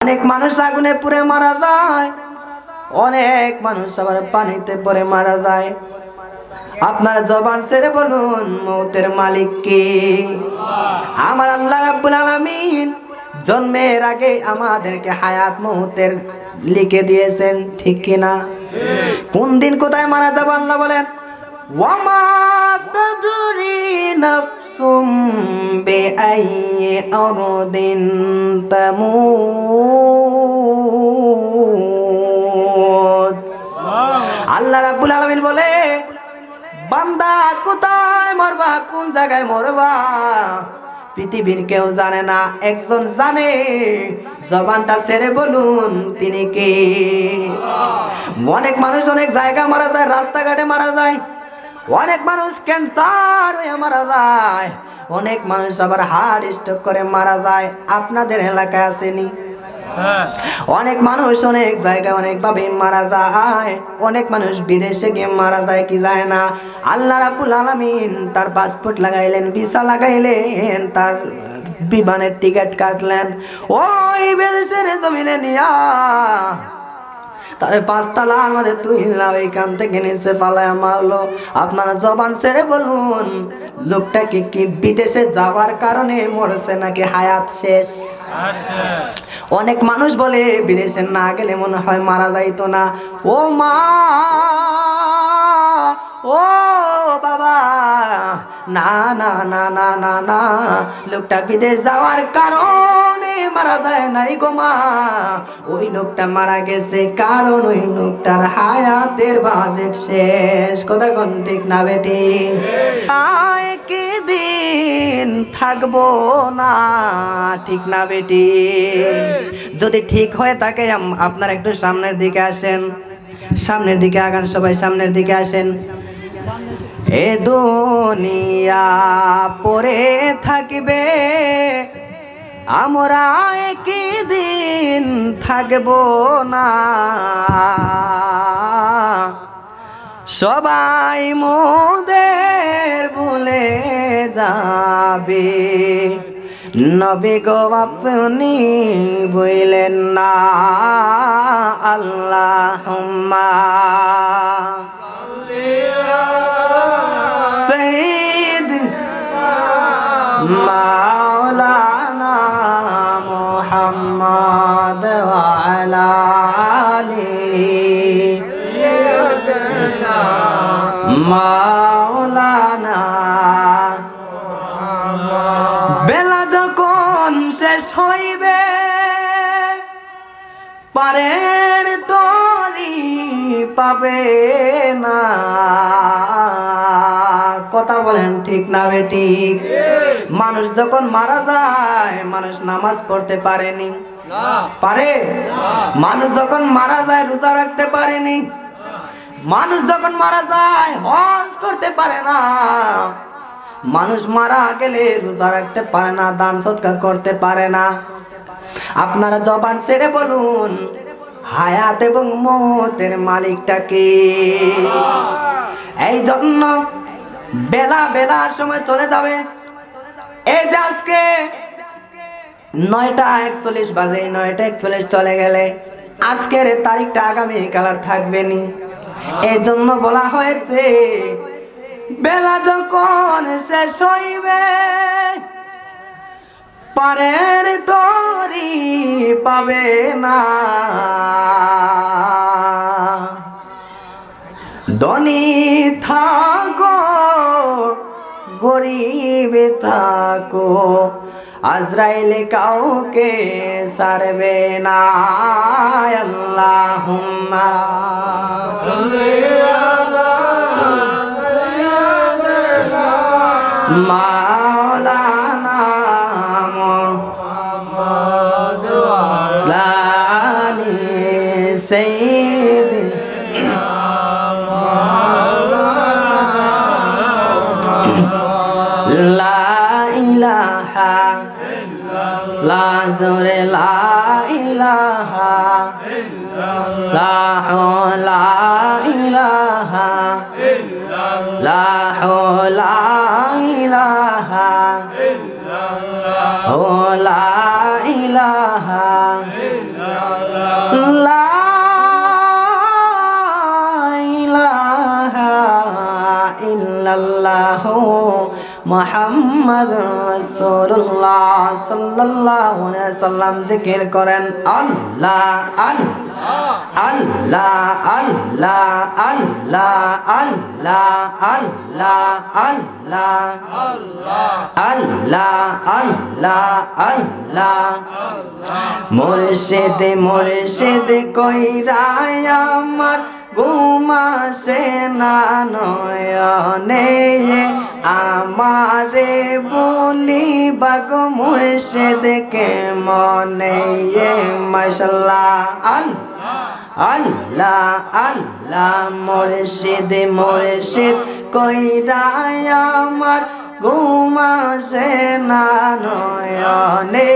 অনেক মানুষ আগুনে পুড়ে মারা যায়। অনেক মানুষ আবার পানিতে পড়ে মারা যায়। আপনার জবান ছেড়ে বলুন, মৌতের মালিক কে? আমার আল্লাহ রাব্বুল আলামিন জন্মের আগে আমাদেরকে হায়াত মৌতের লিখে দিয়েছেন, ঠিক কিনা? কোন দিন কোথায় মারা যাব আল্লাহ বলেন? আল্লাহ রাব্বুল আলামিন বলে, বান্দা কোথায় মরবা, কোন জায়গায় মরবা? পৃথিবীর কেউ জানে না, একজন জানে। জবানটা ছেড়ে বলুন, তিনি কে? অনেক মানুষ অনেক জায়গা মারা যায়, রাস্তাঘাটে মারা যায়। অনেক মানুষ ক্যান্সার হয়ে মারা যায়। অনেক মানুষ আবার হার্ট স্ট্রোক করে মারা যায়। আপনাদের এলাকায় আসেনি? অনেক মানুষ অনেক জায়গায় অনেকভাবে মারা যায়। অনেক মানুষ বিদেশে গিয়ে মারা যায় কি যায় না। আল্লাহ রাবুল আলামিন তার পাসপোর্ট লাগাইলেন ভিসা লাগাইলেন তার বিমানের টিকিট কাটলেন। ওই বিদেশের জমিনে নিয়া তারে পাঁচতলা আমাদের তুইলা ওইখান থেকে নিচে পালায় মারলো। আপনারা জবান ছেড়ে বলুন লোকটা কি কি বিদেশে যাওয়ার কারণে মরছে নাকি হায়াত শেষ? অনেক মানুষ বলে, বিদেশে না গেলে মনে হয় মারা যাইতো না। ও মা, ও না না না না না না। লোকটা বিদেশ যাওয়ার কারণে মারা যায় নাই গোমা ওই লোকটা মারা গেছে কারণ ওই লোকটার হায়াতের বাজেট শেষ। কথা কোন ঠিক না বেটি? দিন থাকব না, ঠিক না বেটি? যদি ঠিক হয়ে থাকে আপনার একটু সামনের দিকে আসেন। সামনের দিকে আগান, সবাই সামনের দিকে আসেন। এ দুনিয়া পরে থাকবে, আমরা একই দিন থাকব না। সবাই মোদের ভুলে যাবে, নবী গো আপনি বইলেন না আল্লাহ সঈদ মাওলানা মোহাম্মদ আলী মাওলানা। বেলা যখন শেষ হইবে পারের তরি পাবে না। কথা বলেন ঠিক না বেঠিক মানুষ যখন মারা যায় মানুষ নামাজ পড়তে পারেনি। পারে? মানুষ যখন মারা যায় রোজা রাখতে পারেনি। মানুষ যখন মারা যায় হজ করতে পারে না। মানুষ মারা গেলে রোজা রাখতে পারে না দান সৎকার করতে পারে না। আপনারা জবান ছেড়ে বলুন হায়াত এবং মতের মালিকটাকে। এই জন্য বেলা বেলার সময় চলে যাবে। এই যে আজকে নয়টা একচল্লিশ বাজে, নয়টা একচল্লিশ চলে গেলে আজকের তারিখটা আগামী কালার থাকবে নি। এই জন্য বলা হয়েছে, বেলা যখন শেষ হইবে পারের তরি পাবে না। ধনী থাকো গরিব থাকো আজরাইলে কাউকে সারবে না। আল্লাহ মাওলানা জোরে লা লাহ লা লা ইলাহা মুহাম্মাদুর রাসূলুল্লাহ সাল্লাল্লাহু আলাইহি সাল্লাম জিকির করেন আল্লাহ আল্লাহ আল্লাহ আল্লাহ আল্লাহ আল্লাহ আল্লাহ আল্লাহ আল্লাহ আল্লাহ আল্লাহ মুর্শিদ মুর্শিদ কইরাই আমার ঘুমাসে না নয়নে, আমারে বলি বাগ মুর্শিদ কে মনে মশাল্লাহ আল্লাহ আল্লাহ আল্লাহ, মুর্শিদ মুর্শিদ কইরাই আমার ঘুমাসে না নয়নে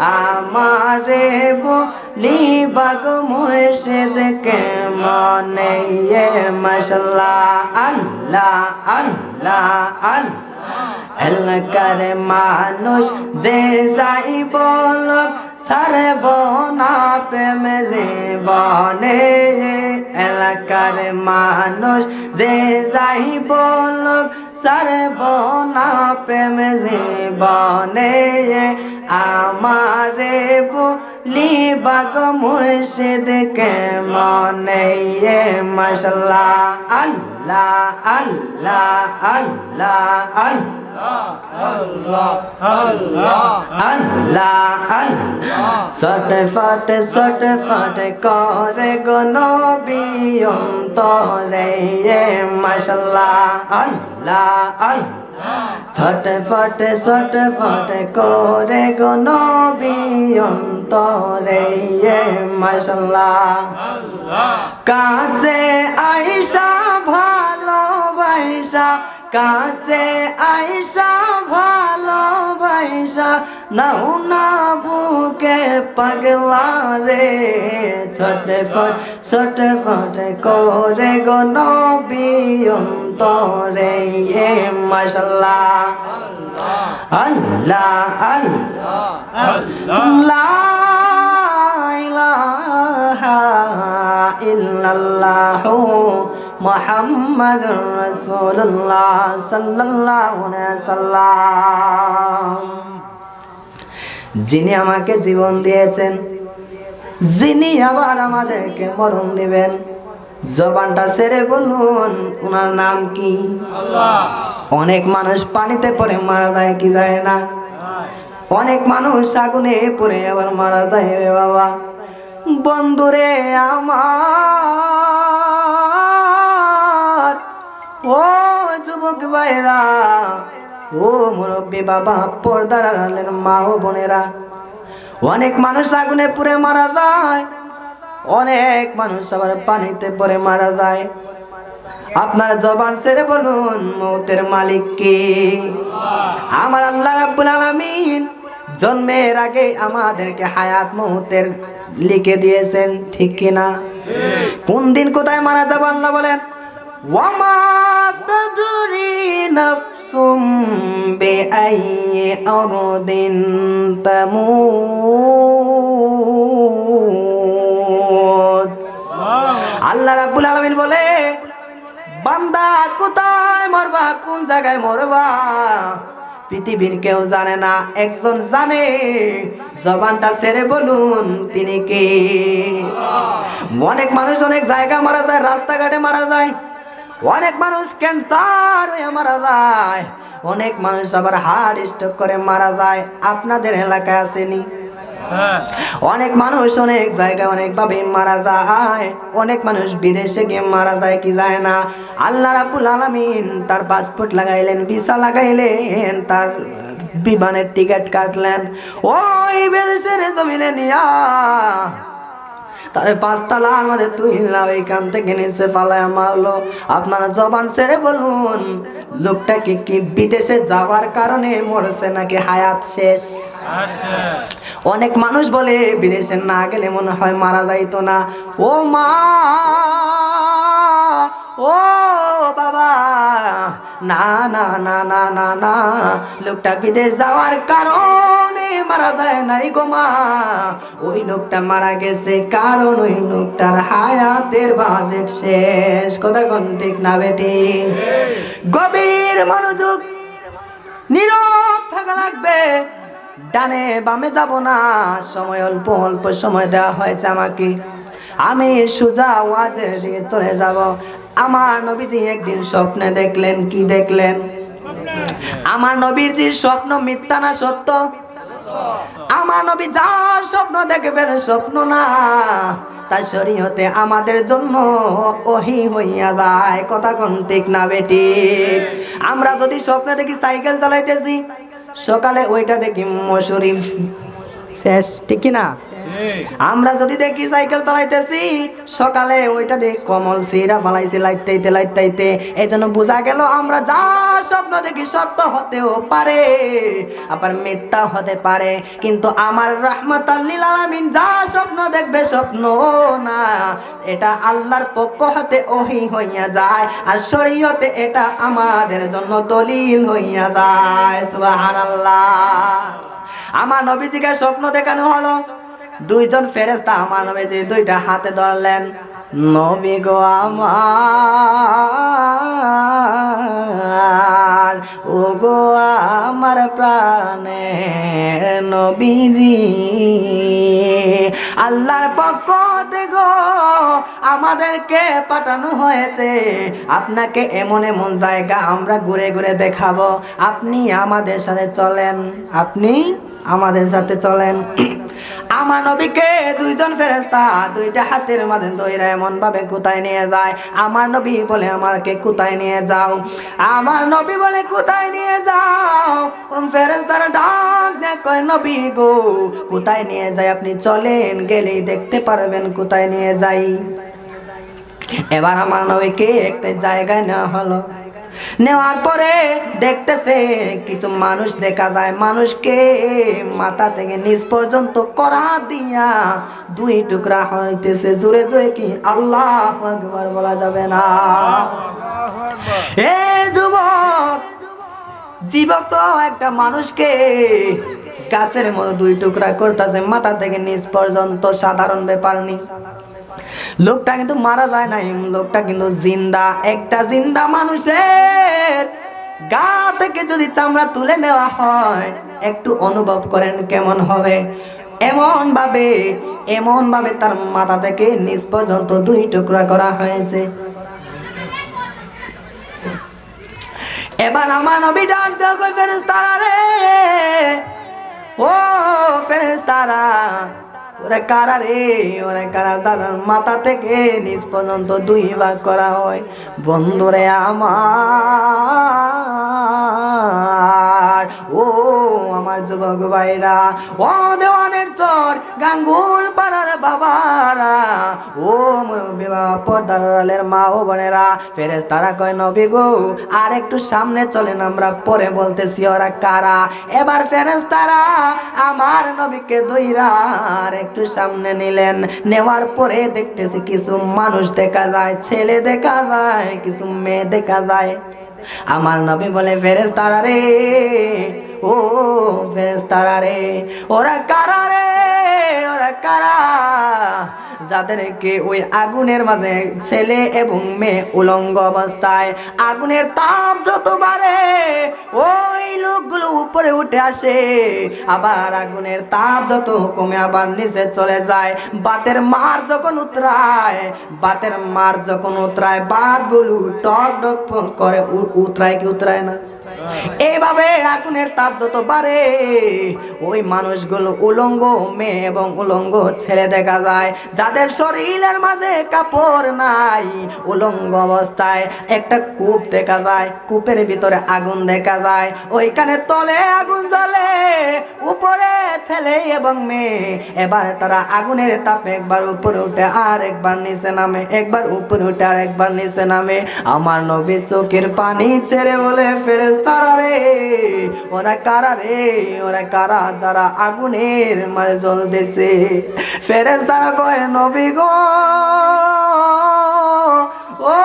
আমারে বলি, বাগ মুর্শিদ কে মনে মশলা আল্লাহ আল্লাহ আল্লাহ। এলাকার মানুষ যে যাই বলক সারব না প্রেম জীবনে। এলাকার মানুষ যে যাই বলক সারব না প্রেম জীবনে আমারে বলি বাগ মুর্শিদ কে মনে মশলা আল্লাহ আল্লাহ আল্লাহ আল্লাহ। সট ফট সট ফট করে গো নবী অন্তরে মাশাল্লাহ আল্লাহ আল্লাহ ছট ফট ছট ফট করে গো নবী অন্তরে মাশাল্লাহ কাছে আইসা ভালোবাসা কাছে আইসা ভালোবাসা নাও না বুকে পাগলা রে। ছোট ফট ছোট ফট করে গো নবী অন্তরে, এ মাশাল্লাহ। আল্লাহ আল্লাহ। লা ইলাহা ইল্লাল্লাহু মুহাম্মাদুর রাসূলুল্লাহ সাল্লাল্লাহু আলাইহি সাল্লাম। যিনি আমাকে জীবন দিয়েছেন যিনি আবার আমাদেরকে মরণ দিবেন জবানটা সেরে বলুন ওনার নাম কি? অনেক মানুষ পানিতে পরে মারা যায় কি যায় না? অনেক মানুষ আগুনে পরে আবার মারা যায় রে বাবা। বন্ধুরে আমার ভাইরা ও মুরব্বী বাবা, পর্দার আড়ালের মা ও বোনেরা, অনেক মানুষ আগুনে পুড়ে মারা যায়। অনেক মানুষ আবার পানিতে পড়ে মারা যায়। আপনার জবান ছেড়ে বলুন, মৌতের মালিক কে? আমার আল্লাহ রাব্বুল আলামিন জন্মের আগে আমাদেরকে হায়াত মৌতের লিখে দিয়েছেন, ঠিক কিনা? কোন দিন কোথায় মারা যাব আল্লাহ বলেন? আল্লাহ রাব্বুল আলামিন বলে, বান্দা কোথায় মরবা, কোন জায়গায় মরবা? পৃথিবীর কেউ জানে না, একজন জানে। জবানটা ছেড়ে বলুন, তিনি কে? অনেক মানুষ অনেক জায়গা মারা যায়, রাস্তাঘাটে মারা যায়। অনেক মানুষ ক্যান্সার হয়ে মারা যায়। অনেক মানুষ আবার হার্ট স্ট্রোক করে মারা যায়। আপনাদের এলাকায় আসেনি? অনেক মানুষ অনেক জায়গায় অনেক ভাবে মারা যায়। অনেক মানুষ বিদেশে গিয়ে মারা যায় কি যায় না। আল্লাহ রাবুল আলামিন তার পাসপোর্ট লাগাইলেন ভিসা লাগাইলেন তার বিমানের টিকিট কাটলেন। ওই বিদেশের জমিনে নিয়া তারে পাঁচতলা আমাদের তুইলা ওইখান থেকে নিচে পালায় মারলো। আপনারা জবান ছেড়ে বলুন, লোকটা কি কি বিদেশে যাওয়ার কারণে মরছে নাকি হায়াত শেষ? অনেক মানুষ বলে, বিদেশে না গেলে মনে হয় মারা যাইতো না। ও মা, ও বাবা, না না না না না না, লোকটা বিদেশ যাওয়ার কারণে মারা যায় নাই গো মা। ওই লোকটা মারা গেছে কারণ ওই লোকটার হায়াতের বাজেট শেষ। কথা কোন ঠিক না বেটি? গভীর মনোযোগ, নীরব থাকা লাগবে। ডানে বামে যাব না। সময় অল্প অল্প সময় দেওয়া হয়েছে আমাকে। আমি সুজা ওয়াজের দিকে চলে যাব। আমার নবীজি একদিন স্বপ্নে দেখলেন, কি দেখলেন? আমার নবীর যে স্বপ্ন মিথ্যা না সত্য? আমার নবী যা স্বপ্ন দেখবেন, স্বপ্ন না। তার শরীয়তে আমাদের জন্য ওহি হইয়া যায়। কথা কোন ঠিক না বেটি আমরা যদি স্বপ্নে দেখি, সাইকেল চালাইতেছি, সকালে ওইটা দেখি মশুরি শেষ, ঠিক না? আমরা যদি দেখি সাইকেল চালাইতেছি, সকালে ওইটা দেখ কমল সিরা ফালাইছে লাইতাইতে লাইতাইতে। এই জন্য বোঝা গেল আমরা যা স্বপ্ন দেখি সত্য হতেও পারে, আবার মিথ্যা হতে পারে। কিন্তু আমার রহমত আল্লিল আলামিন যা স্বপ্ন দেখবে স্বপ্ন না। এটা আল্লাহর পক্ষ হতে ওহি হইয়া যায়, আর শরীয়তে এটা আমাদের জন্য দলিল হইয়া যায়। সুবহানাল্লাহ। আমার নবীজিকে স্বপ্ন দেখানো হলো। দুইজন ফেরেস্তা আমার নবীজি দুইটা হাতে ধরলেন। নবী গো আমার, ও গো আমার প্রাণের নবীজি। আল্লাহর পক্ষ গো আমাদেরকে পাঠানো হয়েছে। আপনাকে এমন এমন জায়গা আমরা ঘুরে ঘুরে দেখাবো। আপনি আমাদের সাথে চলেন। আপনি আমাদের সাথে চলেন। আমার নবীকে দুইজন ফেরেস্তা দুইটা হাতের মাঝে দইরা এমন ভাবে কোথায় নিয়ে যায়। আমার নবী বলে আমাকে কোথায় নিয়ে যাও। আমার নবী বলে কোথায় নিয়ে যাও। ফেরেস্তার ডাক কয়, নবী গো কোথায় নিয়ে যাই। আপনি চলেন, গেলেই দেখতে পারবেন কোথায় নিয়ে যাই। এবার আমার নবীকে একটা জায়গায় নেওয়া হলো। নেওয়ার পরে দেখতেছে কিছু মানুষ দেখা যায়। মানুষকে মাথা থেকে নিচ পর্যন্ত করা দিয়া দুই টুকরা হইতেছে। জোরে জোরে কি আল্লাহ আকবার বলা যাবে না? এ যুবক জীবক একটা মানুষকে গাছের মতো দুই টুকরা করতেছে। মাথা থেকে নিজ পর্যন্ত সাধারণ ব্যাপার নেই। লোকটা কিন্তু মারা যায় নাই, লোকটা কিন্তু জিন্দা, একটা জিন্দা মানুষের গা থেকে যদি চামড়া তুলে নেওয়া হয়, একটু অনুভব করেন কেমন হবে। এমন ভাবে এমন ভাবে তার মাথা থেকে নিজ পর্যন্ত দুই টুকরা করা হয়েছে। এবার আমার নবী ও ফেরেস্তারা ওরে কারা রে? ওরে কারা? তার মাথা থেকে নিজ পর্যন্ত দুই ভাগ করা হয়। বন্ধুরে আমার, ও আমার যুবক ভাইরা, ও দেওয়ানের চর গাঙ্গুল পাড়ার বাবারা। ও পর্দারের মা ও বোনেরা ফেরেস তারা কয়, নবী গো, আর একটু সামনে চলেন, আমরা পরে বলতেছি, ওরা কারা? এবার ফেরেস তারা আমার নবীকে দইরা আর একটু সামনে নিলেন। নেওয়ার পরে দেখতেছি, কিছু মানুষ দেখা যায়, ছেলে দেখা যায়, কিছু মেয়ে দেখা যায়। আমার নবী বলে ফেরেস তারা রে, ও ফেরেস তারা রে, ওরা কারা রে, ওরা কারা? যাদেরকে ওই আগুনের মাঝে ছেলে এবং মেয়ে উলঙ্গ অবস্থায় আগুনের তাপ যত বাড়ে, ওই লোকগুলো উপরে উঠে আসে। আবার আগুনের তাপ যত কমে আবার নিচে চলে যায়। বাতের মার যখন উতরায়, বাতের মার যখন উতরায়, বাতগুলো টক টক করে উতরায় কি উতরায় না? এইভাবে আগুনের তাপ যত বাড়ে, ওই মানুষগুলো উলঙ্গ মেয়ে এবং উলঙ্গ ছেলে দেখা যায়। যাদের শরীরের মাঝে কাপড় নাই, উলঙ্গ অবস্থায় একটা কূপ দেখা যায়, কূপের ভিতরে আগুন দেখা যায়। ওইখানে তলে আগুন জ্বলে, উপরে ছেলে এবং মেয়ে। এবার তারা আগুনের তাপে একবার উপরে উঠে আর একবার নিচে নামে, একবার উপরে উঠে আর একবার নিচে নামে। আমার নবী চোখের পানি ছেড়ে বলে ফেরেস্তারা রে ওরা কারা রে ওরা কারা যারা আগুনের মাঝে জ্বলতেছে। ফেরেস্তারা কয়, নবী গো, ও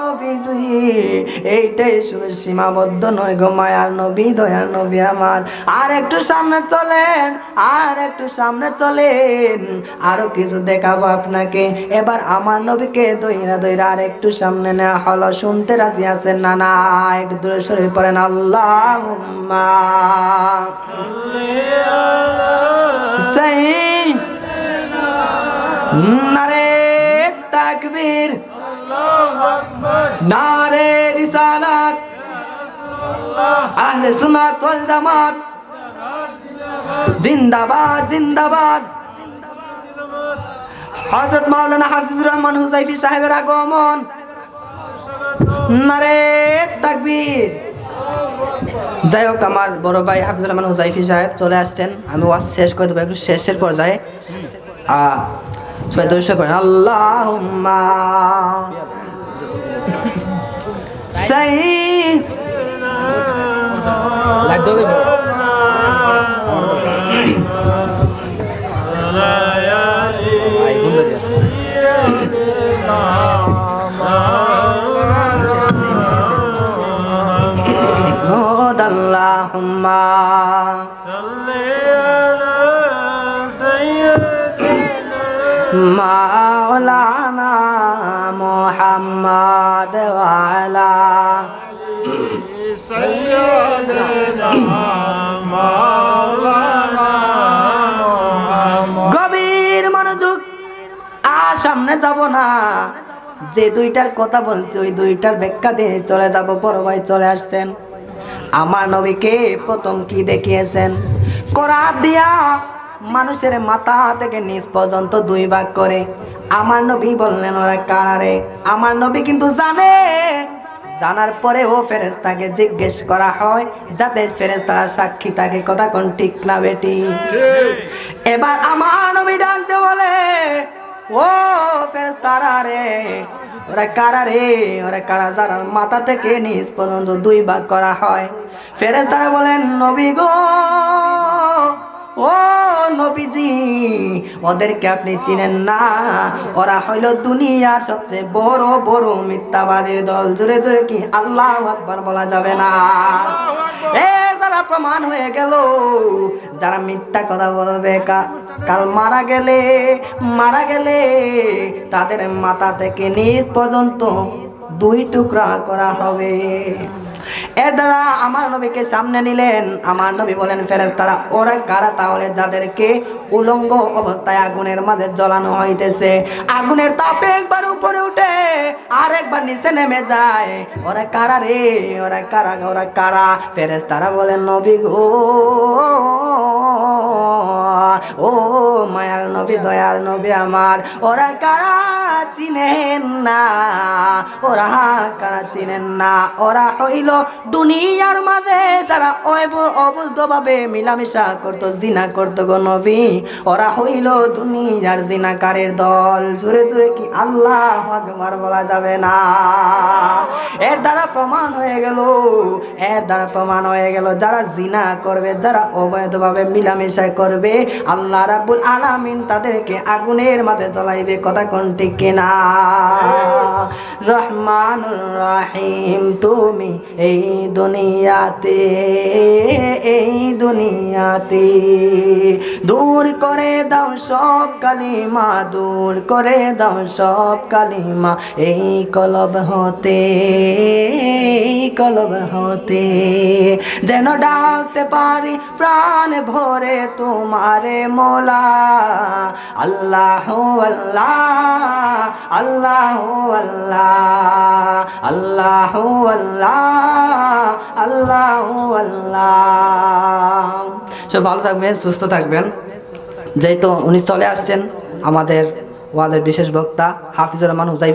নবী তুই এইটাই শুধু সীমাবদ্ধ নয় গো মায়ার নবী দয়ার নবী আমার। আর একটু সামনে চলেন, আর একটু সামনে চলেন, আরও কিছু দেখাবো আপনাকে। এবার আমার নবীকে দইরা দইরা আর একটু সামনে নেওয়া হলো। শুনতে রাজি আছেন না না? একটু দূরে সরে পড়েন। আল্লাহ নারে তাকবীর। নারে রিসালাত। আহলে সুন্নাত ওয়াল জামাত। জিন্দাবাদ জিন্দাবাদ। হযরত মাওলানা হাফিজুর রহমান হুজাইফি সাহেবের আগমন। নারে তাকবীর। যাই হোক, আমার বড় ভাই হাফিজুর রহমান হুজাইফি সাহেব চলে আসছেন। আমি ওয়াজ শেষ করে দেবো, একটু শেষের পর্যায়ে। সবাই দর্শক করেন আল্লাহ اللهم صل على سيدنا مولانا محمد وعلى গভীর মনোযোগ আর সামনে যাব না যে দুইটার কথা বলছি ওই দুইটার ব্যাখ্যা দিয়ে চলে যাব বড় ভাই চলে আসছেন আমার নবীকে প্রথম কি দেখিয়েছেন করাত দিয়া মানুষের মাথা থেকে নিচ পর্যন্ত দুই ভাগ করে। আমার নবী বললেন ওরা কারারে আমার নবী কিন্তু জানে। জানার পরে ও ফেরেস্তাকে জিজ্ঞেস করা হয় যাতে ফেরেস্তারা সাক্ষী থাকে কথা কোন ঠিক না বেটি? এবার আমার নবী ডাকতে বলে ও ফেরেস্তারা রে ওরা কারা রে? ওরা কারা? যারা মাথা থেকে নিজ পর্যন্ত দুই ভাগ করা হয়। ফেরেস্তারা বলেন নবী গো ও নবীজি, ওদেরকে আপনি চিনেন না। ওরা হইল দুনিয়ার সবচেয়ে বড় বড় মিথ্যাবাদীর দল। জোরে জোরে কি আল্লাহ আকবার বলা যাবে না? এর দ্বারা প্রমাণ হয়ে গেল, যারা মিথ্যা কথা বলবে কাল মারা গেলে মারা গেলে তাদের মাথা থেকে নিচ পর্যন্ত দুই টুকরা করা হবে। এর দ্বারা আমার নবীকে সামনে নিলেন। আমার নবী বলেন, ফেরেশতারা, ওরা কারা? তাহলে যাদেরকে উলঙ্গ অবস্থায় আগুনের মাঝে জ্বলানো হইতেছে, আগুনের তাপে একবার উপরে উঠে আর একবার নিচে নেমে যায়। ওরা কারা রে? ওরা কারা ওরা কারা? ফেরেশতারা বলেন, নবী গো। ও মায়ার নবী, দয়ার নবী আমার, ওরা কারা চিনেন না? ওরা কারা চিনেন না? ওরা হইল দুনিয়ার মাঝে তারা অবুদ্ধভাবে মিলামিশা করতো, জিনা করতো গো নবী। ওরা হইল দুনিয়ার জিনাকারের দল। জুড়ে জুড়ে কি আল্লাহ আকবার বলা যাবে না? এর দ্বারা প্রমাণ হয়ে গেল, এর দ্বারা প্রমাণ হয়ে গেল, যারা জিনা করবে, যারা অবৈধভাবে মিলামেশা করবে, আল্লাহ রাব্বুল আলামিন তাদেরকে আগুনের মাঝে জ্বলাইবে, কথা কোন ঠিক কিনা? রহমানুর রহিম, তুমি এই দুনিয়াতে এই দুনিয়াতে দূর করে দাও সব কালিমা, দূর করে দাও সব কালিমা। এই কলব হতে, এই কলব হতে যেন ডাকতে পারি প্রাণ ভরে তোমারে মোলা। আল্লাহ আল্লাহ আল্লাহ আল্লাহ আল্লাহ আল্লাহ আল্লাহ আল্লাহ। সব ভালো থাকবেন, সুস্থ থাকবেন। যেহেতু উনি চলে আসছেন আমাদের ওয়াদের বিশেষ বক্তা হাফিজুর রহমান হুজাইফ।